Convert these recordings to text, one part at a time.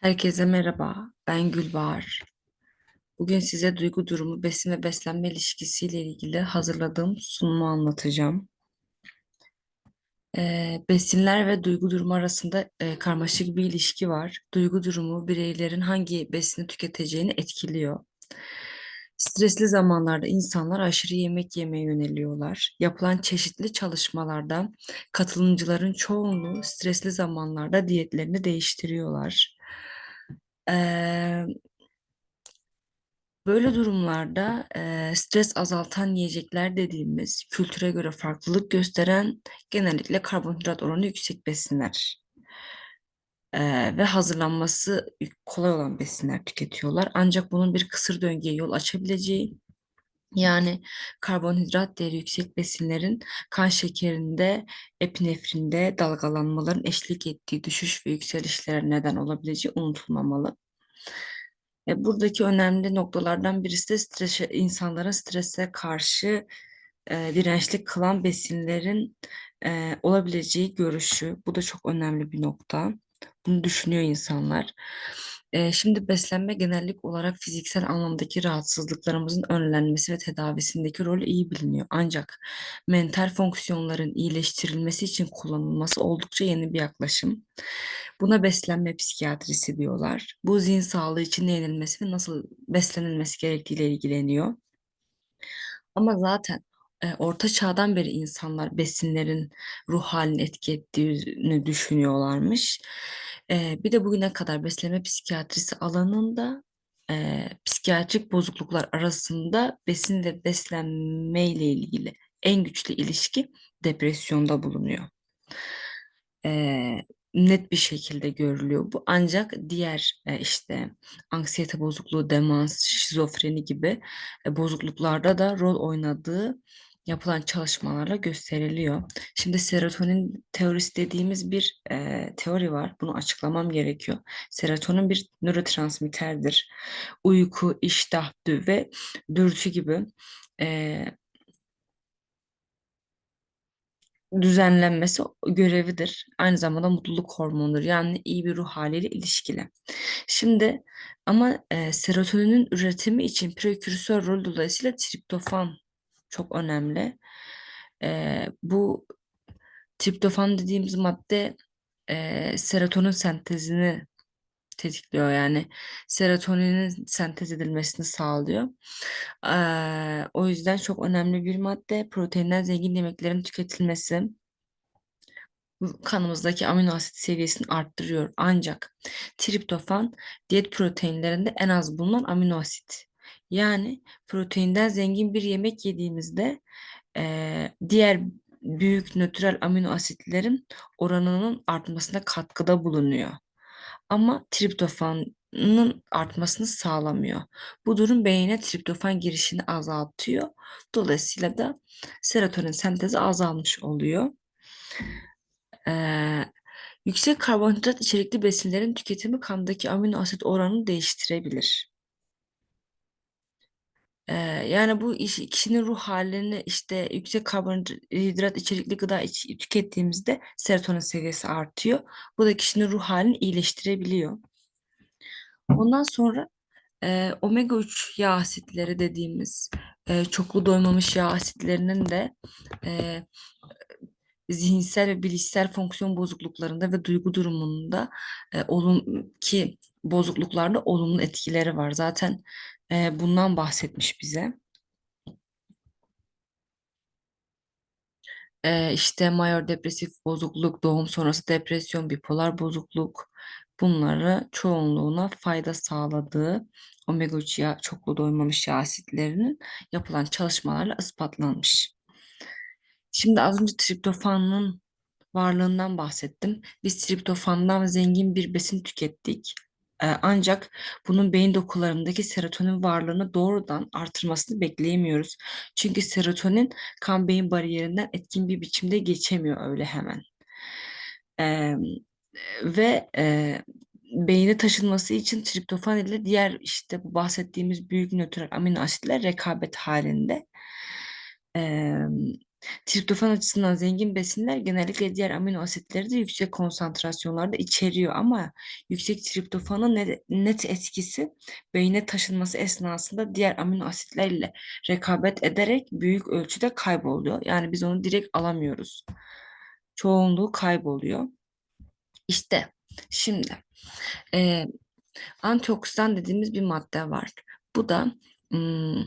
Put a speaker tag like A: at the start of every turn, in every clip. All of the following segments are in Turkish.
A: Herkese merhaba, ben Gülbahar. Bugün size duygu durumu, besin ve beslenme ilişkisiyle ilgili hazırladığım sunumu anlatacağım. Ee, besinler ve duygu durumu arasında e, karmaşık bir ilişki var. Duygu durumu bireylerin hangi besini tüketeceğini etkiliyor. Stresli zamanlarda insanlar aşırı yemek yemeye yöneliyorlar. Yapılan çeşitli çalışmalarda katılımcıların çoğunluğu stresli zamanlarda diyetlerini değiştiriyorlar. Böyle durumlarda stres azaltan yiyecekler dediğimiz kültüre göre farklılık gösteren genellikle karbonhidrat oranı yüksek besinler ve hazırlanması kolay olan besinler tüketiyorlar. Ancak bunun bir kısır döngüye yol açabileceği yani karbonhidrat değeri yüksek besinlerin kan şekerinde, epinefrinde dalgalanmaların eşlik ettiği düşüş ve yükselişlere neden olabileceği unutulmamalı. E, buradaki önemli noktalardan birisi de stres, insanlara strese karşı e, dirençli kılan besinlerin e, olabileceği görüşü. Bu da çok önemli bir nokta. Bunu düşünüyor insanlar. E, şimdi beslenme genellik olarak fiziksel anlamdaki rahatsızlıklarımızın önlenmesi ve tedavisindeki rolü iyi biliniyor. Ancak mental fonksiyonların iyileştirilmesi için kullanılması oldukça yeni bir yaklaşım. Buna beslenme psikiyatrisi diyorlar. Bu zihin sağlığı için ne yenilmesi ve nasıl beslenilmesi gerektiğiyle ilgileniyor. Ama zaten orta çağdan beri insanlar besinlerin ruh halini etki ettiğini düşünüyorlarmış. Bir de bugüne kadar beslenme psikiyatrisi alanında psikiyatrik bozukluklar arasında besin ve beslenme ile ilgili en güçlü ilişki depresyonda bulunuyor net bir şekilde görülüyor bu. Ancak diğer işte anksiyete bozukluğu, demans, şizofreni gibi bozukluklarda da rol oynadığı yapılan çalışmalarla gösteriliyor. Şimdi serotonin teorisi dediğimiz bir e, teori var. Bunu açıklamam gerekiyor. Serotonin bir nörotransmitterdir. Uyku, iştah, ve dürtü gibi e, düzenlenmesi görevidir. Aynı zamanda mutluluk hormonudur. Yani iyi bir ruh haliyle ilişkili. Şimdi ama e, serotoninin üretimi için prekürsör rol dolayısıyla triptofan çok önemli. E, bu triptofan dediğimiz madde e, serotonin sentezini tetikliyor yani serotoninin sentez edilmesini sağlıyor. Eee, o yüzden çok önemli bir madde proteinden zengin yemeklerin tüketilmesi kanımızdaki amino asit seviyesini arttırıyor. Ancak triptofan diyet proteinlerinde en az bulunan amino asit. Yani proteinden zengin bir yemek yediğimizde eee, diğer büyük nötral amino asitlerin oranının artmasına katkıda bulunuyor ama triptofanın artmasını sağlamıyor. Bu durum beyine triptofan girişini azaltıyor. Dolayısıyla da serotonin sentezi azalmış oluyor. Ee, yüksek karbonhidrat içerikli besinlerin tüketimi kandaki amino asit oranını değiştirebilir. Ee, yani bu iş, kişinin ruh halini işte yüksek karbonhidrat içerikli gıda iç, tükettiğimizde serotonin seviyesi artıyor. Bu da kişinin ruh halini iyileştirebiliyor. Ondan sonra e, omega 3 yağ asitleri dediğimiz e, çoklu doymamış yağ asitlerinin de e, zihinsel ve bilişsel fonksiyon bozukluklarında ve duygu durumunda e, olum ki bozukluklarda olumlu etkileri var. Zaten e, bundan bahsetmiş bize. E, işte major depresif bozukluk, doğum sonrası depresyon, bipolar bozukluk bunları çoğunluğuna fayda sağladığı omega 3 yağ, çoklu doymamış yağ asitlerinin yapılan çalışmalarla ispatlanmış. Şimdi az önce triptofanın varlığından bahsettim. Biz triptofandan zengin bir besin tükettik. Ancak bunun beyin dokularındaki serotonin varlığını doğrudan artırmasını bekleyemiyoruz. Çünkü serotonin kan beyin bariyerinden etkin bir biçimde geçemiyor öyle hemen. Ee, ve e, beyine taşınması için triptofan ile diğer işte bu bahsettiğimiz büyük nötral amino asitler rekabet halinde. Ee, Triptofan açısından zengin besinler genellikle diğer amino asitleri de yüksek konsantrasyonlarda içeriyor ama yüksek triptofanın net, etkisi beyne taşınması esnasında diğer amino asitlerle rekabet ederek büyük ölçüde kayboluyor. Yani biz onu direkt alamıyoruz. Çoğunluğu kayboluyor. İşte şimdi e, antioksidan dediğimiz bir madde var. Bu da hmm,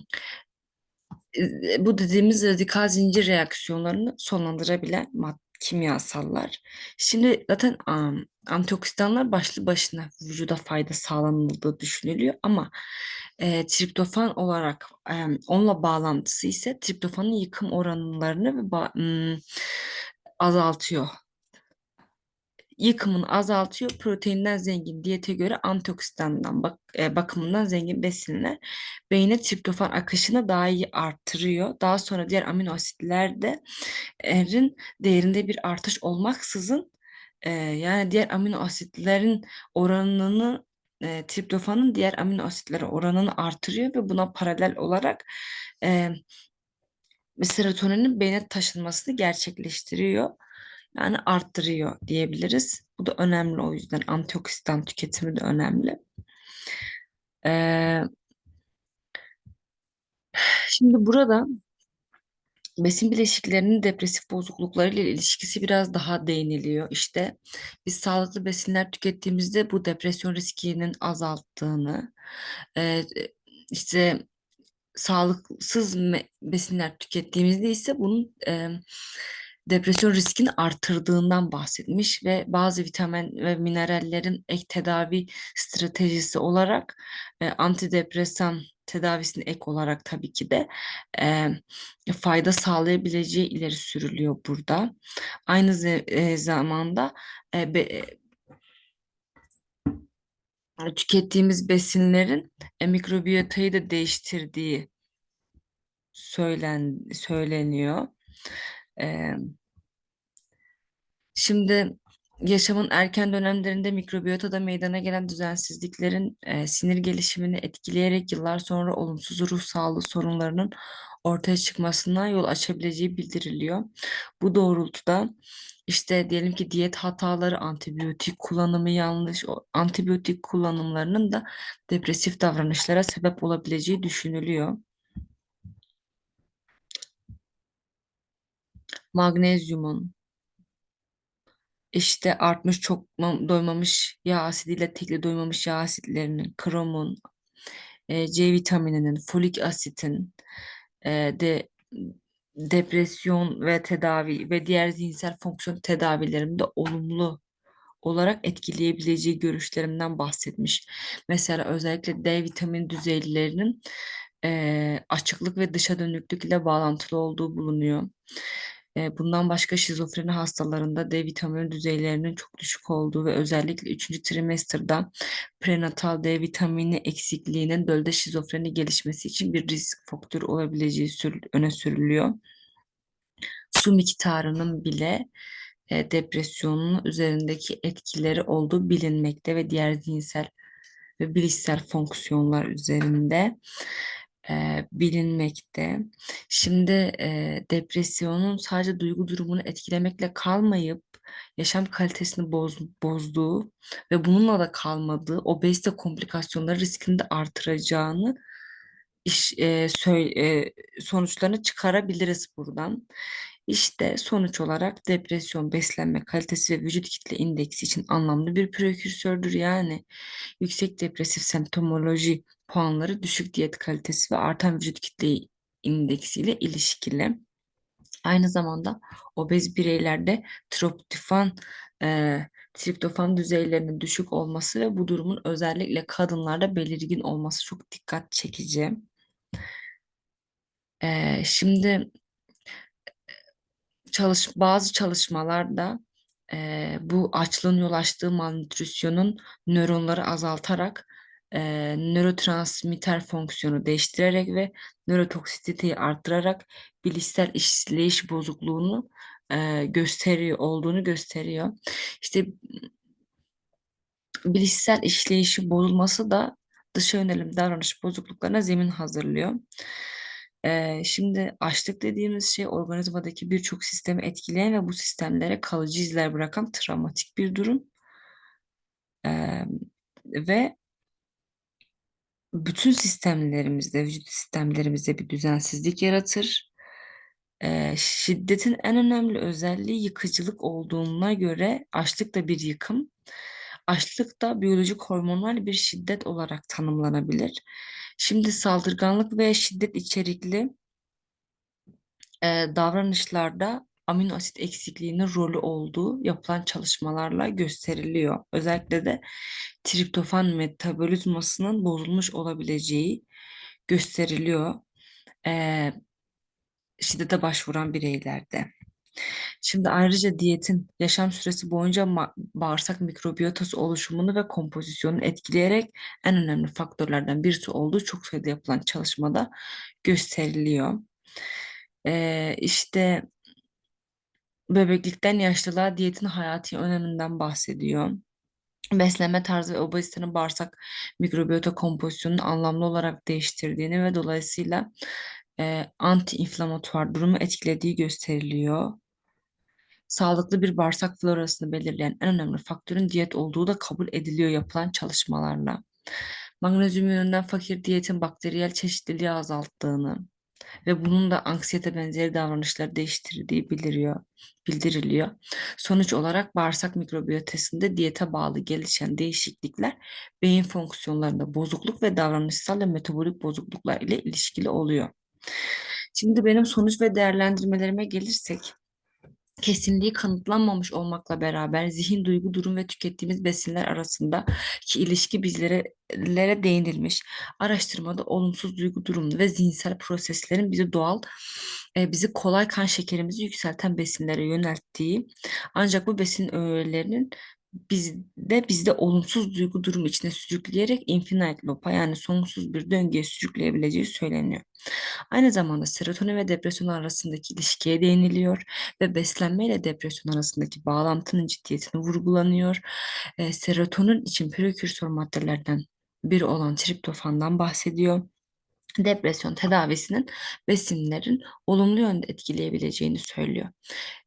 A: bu dediğimiz radikal zincir reaksiyonlarını sonlandırabilen mad kimyasallar. Şimdi zaten am, antioksidanlar başlı başına vücuda fayda sağlanıldığı düşünülüyor ama e, triptofan olarak e, onunla bağlantısı ise triptofanın yıkım oranlarını ve ba- m, azaltıyor yıkımını azaltıyor. Proteinden zengin diyete göre antioksidandan bak, e, bakımından zengin besinler beyine triptofan akışını daha iyi arttırıyor. Daha sonra diğer amino asitler de erin değerinde bir artış olmaksızın e, yani diğer amino asitlerin oranını e, triptofanın diğer amino asitlere oranını artırıyor ve buna paralel olarak e, serotoninin beyne taşınmasını gerçekleştiriyor. Yani arttırıyor diyebiliriz. Bu da önemli o yüzden antioksidan tüketimi de önemli. Ee, şimdi burada besin bileşiklerinin depresif bozukluklarıyla ilişkisi biraz daha değiniliyor. İşte biz sağlıklı besinler tükettiğimizde bu depresyon riskinin azalttığını, e, işte sağlıksız besinler tükettiğimizde ise bunun e, depresyon riskini artırdığından bahsetmiş ve bazı vitamin ve minerallerin ek tedavi stratejisi olarak e, antidepresan tedavisine ek olarak tabii ki de e, fayda sağlayabileceği ileri sürülüyor burada. Aynı e, zamanda e, be, tükettiğimiz besinlerin e, mikrobiyotayı da değiştirdiği söylen söyleniyor. Ee, şimdi yaşamın erken dönemlerinde mikrobiyotada meydana gelen düzensizliklerin e, sinir gelişimini etkileyerek yıllar sonra olumsuz ruh sağlığı sorunlarının ortaya çıkmasına yol açabileceği bildiriliyor. Bu doğrultuda işte diyelim ki diyet hataları, antibiyotik kullanımı yanlış, antibiyotik kullanımlarının da depresif davranışlara sebep olabileceği düşünülüyor. Magnezyumun işte artmış çok doymamış yağ asidiyle tekli doymamış yağ asitlerinin, kromun, e, C vitamininin, folik asitin e, de depresyon ve tedavi ve diğer zihinsel fonksiyon tedavilerinde olumlu olarak etkileyebileceği görüşlerimden bahsetmiş. Mesela özellikle D vitamini düzeylerinin e, açıklık ve dışa dönüklük ile bağlantılı olduğu bulunuyor. Bundan başka şizofreni hastalarında D vitamini düzeylerinin çok düşük olduğu ve özellikle 3. trimesterda prenatal D vitamini eksikliğinin dölde şizofreni gelişmesi için bir risk faktörü olabileceği öne sürülüyor. Su miktarının bile e, depresyonun üzerindeki etkileri olduğu bilinmekte ve diğer zihinsel ve bilişsel fonksiyonlar üzerinde e, bilinmekte. Şimdi e, depresyonun sadece duygu durumunu etkilemekle kalmayıp yaşam kalitesini boz, bozduğu ve bununla da kalmadığı obezite komplikasyonları riskini de artıracağını iş, e, e, sonuçlarını çıkarabiliriz buradan. İşte sonuç olarak depresyon, beslenme kalitesi ve vücut kitle indeksi için anlamlı bir prekürsördür. Yani yüksek depresif semptomoloji puanları düşük diyet kalitesi ve artan vücut kitle indeksiyle ilişkili. Aynı zamanda obez bireylerde tropofan e, triptofan düzeylerinin düşük olması ve bu durumun özellikle kadınlarda belirgin olması çok dikkat çekici. E, şimdi çalış bazı çalışmalarda e, bu açlığın yol açtığı malnütrisyonun nöronları azaltarak e, nörotransmitter fonksiyonu değiştirerek ve nörotoksisiteyi arttırarak bilişsel işleyiş bozukluğunu e, gösteriyor olduğunu gösteriyor. İşte bilişsel işleyişi bozulması da dışa yönelim davranış bozukluklarına zemin hazırlıyor. Ee, şimdi açlık dediğimiz şey organizmadaki birçok sistemi etkileyen ve bu sistemlere kalıcı izler bırakan travmatik bir durum. Ee, ve bütün sistemlerimizde, vücut sistemlerimizde bir düzensizlik yaratır. Ee, şiddetin en önemli özelliği yıkıcılık olduğuna göre açlık da bir yıkım. Açlık da biyolojik hormonal bir şiddet olarak tanımlanabilir. Şimdi saldırganlık ve şiddet içerikli e, davranışlarda amino asit eksikliğinin rolü olduğu yapılan çalışmalarla gösteriliyor. Özellikle de triptofan metabolizmasının bozulmuş olabileceği gösteriliyor e, şiddete başvuran bireylerde. Şimdi ayrıca diyetin yaşam süresi boyunca bağırsak mikrobiyotası oluşumunu ve kompozisyonunu etkileyerek en önemli faktörlerden birisi olduğu çok sayıda yapılan çalışmada gösteriliyor. Ee, işte bebeklikten yaşlılığa diyetin hayati öneminden bahsediyor. Beslenme tarzı ve obezitenin bağırsak mikrobiyota kompozisyonunu anlamlı olarak değiştirdiğini ve dolayısıyla e, anti-inflamatuar durumu etkilediği gösteriliyor. Sağlıklı bir bağırsak florasını belirleyen en önemli faktörün diyet olduğu da kabul ediliyor yapılan çalışmalarla. Magnezyum yönünden fakir diyetin bakteriyel çeşitliliği azalttığını, ve bunun da anksiyete benzeri davranışları değiştirdiği bildiriliyor, bildiriliyor. Sonuç olarak bağırsak mikrobiyotesinde diyete bağlı gelişen değişiklikler beyin fonksiyonlarında bozukluk ve davranışsal ve metabolik bozukluklar ile ilişkili oluyor. Şimdi benim sonuç ve değerlendirmelerime gelirsek, kesinliği kanıtlanmamış olmakla beraber zihin, duygu, durum ve tükettiğimiz besinler arasındaki ilişki bizlere lere değinilmiş. Araştırmada olumsuz duygu durumu ve zihinsel proseslerin bizi doğal, e, bizi kolay kan şekerimizi yükselten besinlere yönelttiği, ancak bu besin öğelerinin bizde bizde olumsuz duygu durumu içine sürükleyerek infinite loop'a yani sonsuz bir döngüye sürükleyebileceği söyleniyor. Aynı zamanda serotonin ve depresyon arasındaki ilişkiye değiniliyor ve beslenme ile depresyon arasındaki bağlantının ciddiyetini vurgulanıyor. E, serotonin için prekürsor maddelerden biri olan triptofandan bahsediyor. Depresyon tedavisinin besinlerin olumlu yönde etkileyebileceğini söylüyor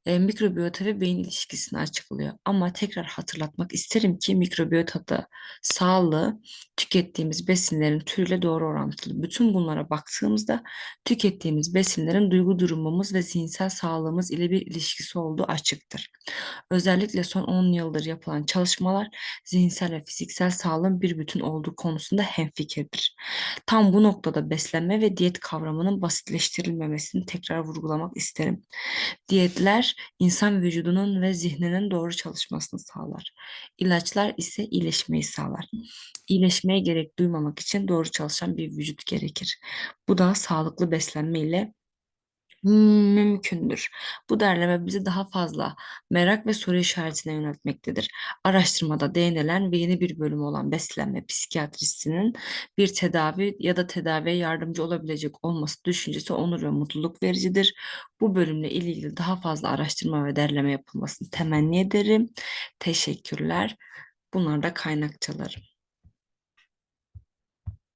A: e, mikrobiyota ve beyin ilişkisini açıklıyor. Ama tekrar hatırlatmak isterim ki mikrobiyota sağlığı tükettiğimiz besinlerin türüyle doğru orantılı. Bütün bunlara baktığımızda tükettiğimiz besinlerin duygu durumumuz ve zihinsel sağlığımız ile bir ilişkisi olduğu açıktır. Özellikle son 10 yıldır yapılan çalışmalar zihinsel ve fiziksel sağlığın bir bütün olduğu konusunda hemfikirdir. Tam bu noktada beslenme ve diyet kavramının basitleştirilmemesini tekrar vurgulamak isterim. Diyetler insan vücudunun ve zihninin doğru çalışmasını sağlar. İlaçlar ise iyileşmeyi sağlar. İyileşmeye gerek duymamak için doğru çalışan bir vücut gerekir. Bu da sağlıklı beslenme ile mümkündür. Bu derleme bizi daha fazla merak ve soru işaretine yöneltmektedir. Araştırmada değinilen ve yeni bir bölümü olan beslenme psikiyatrisinin bir tedavi ya da tedaviye yardımcı olabilecek olması düşüncesi onur ve mutluluk vericidir. Bu bölümle ilgili daha fazla araştırma ve derleme yapılmasını temenni ederim. Teşekkürler. Bunlar da kaynakçalarım.